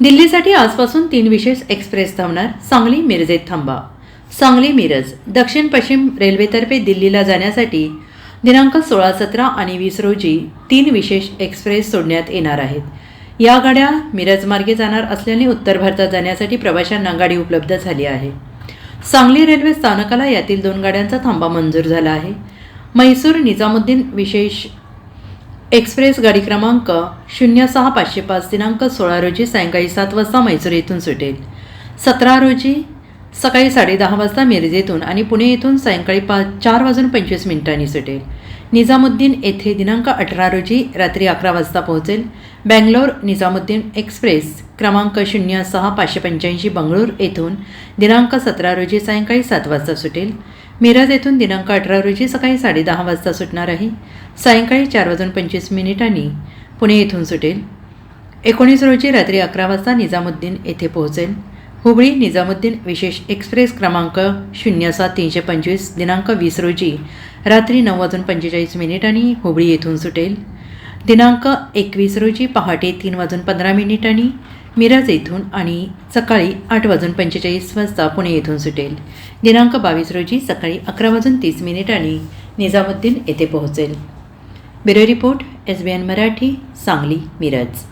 दिल्लीसाठी आजपासून तीन विशेष एक्सप्रेस थांबणार सांगली मिरजेत थांबा. सांगली मिरज दक्षिण पश्चिम रेल्वेतर्फे दिल्लीला जाण्यासाठी दिनांक सोळा सतरा आणि वीस रोजी तीन विशेष एक्सप्रेस सोडण्यात येणार आहेत. या गाड्या मिरजमार्गे जाणार असल्याने उत्तर भारतात जाण्यासाठी प्रवाशांना गाडी उपलब्ध झाली आहे. सांगली रेल्वे स्थानकाला यातील दोन गाड्यांचा थांबा मंजूर झाला आहे. म्हैसूर निजामुद्दीन विशेष एक्सप्रेस गाडी क्रमांक शून्य सहा पाचशे पाच दिनांक सोळा रोजी सायंकाळी सात वाजता मैसूर येथून सुटेल. सतरा रोजी सकाळी साडेदहा वाजता मिरज येथून आणि पुणे येथून सायंकाळी पाच चार वाजून पंचवीस मिनिटांनी सुटेल. निजामुद्दीन येथे दिनांक अठरा रोजी रात्री अकरा वाजता पोहोचेल. बँगलोर निजामुद्दीन एक्सप्रेस क्रमांक शून्य सहा पाचशे पंच्याऐंशी बंगळूर येथून दिनांक सतरा रोजी सायंकाळी सात वाजता सुटेल. मिरज येथून दिनांक अठरा रोजी सकाळी साडेदहा वाजता सुटणार आहे सायंकाळी चार वाजून पंचवीस मिनिटांनी पुणे येथून सुटेल. एकोणीस रोजी रात्री अकरा वाजता निजामुद्दीन येथे पोहोचेल. हुबळी निजामुद्दीन विशेष एक्सप्रेस क्रमांक शून्य सात तीनशे पंचवीस दिनांक वीस रोजी रात्री नऊ वाजून पंचेचाळीस मिनिटांनी हुबळी येथून सुटेल. दिनांक एकवीस रोजी पहाटे तीन वाजून पंधरा मिनिटांनी मिरज येथून आणि सकाळी आठ वाजून पंचेचाळीस वाजता पुणे येथून सुटेल. दिनांक बावीस रोजी सकाळी अकरा वाजून तीस मिनिटांनी निजामुद्दीन येथे पोहोचेल. Bureau report S B N Marathi Sangli Miraj.